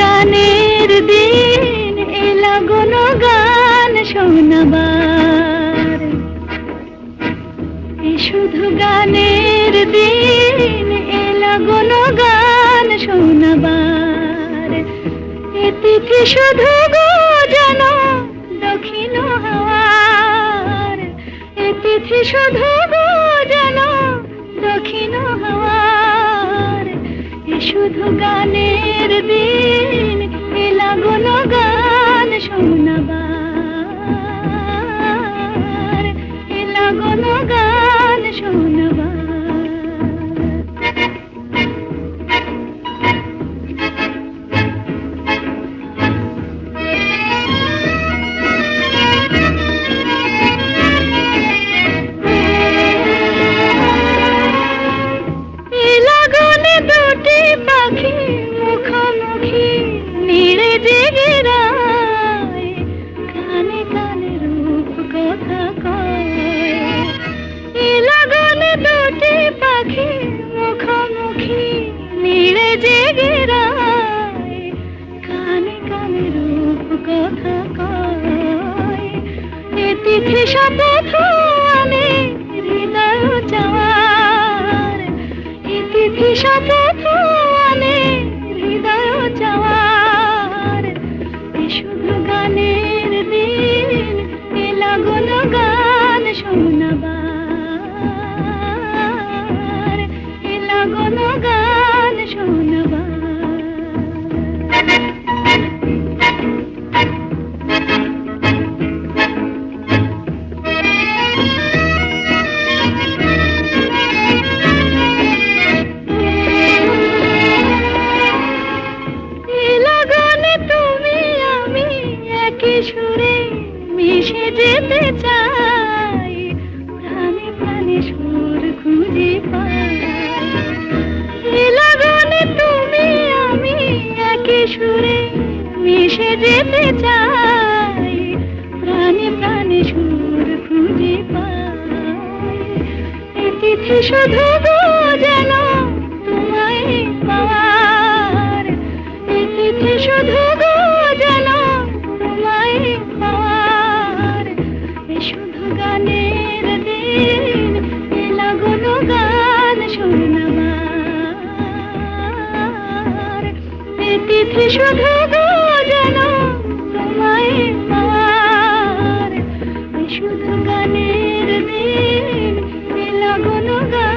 গানের দিন এলা গুনো গান শোনাবার। এ শুধু গানের দিন এলা গুনো গান শোনাবার। এ তিথি শুধু গো যেন দক্ষিণ হাওয়ার। এ শুধু গো যেন দক্ষিণ হাওয়ার। শুধু গানের দিন এলা গান গান তিথি শপথ আনে হৃদয় চাওয়ার তিথি শপথ মিশে যেতে চাই, প্রাণে প্রাণে সুর খুঁজে পাই। এ তুমি আমি একই সুরে মিশে যেতে চাই, প্রাণে প্রাণে সুর খুঁজে পাই। এ তিথি শুধু দেখি শুধু যেন গানের দিন লাগন গান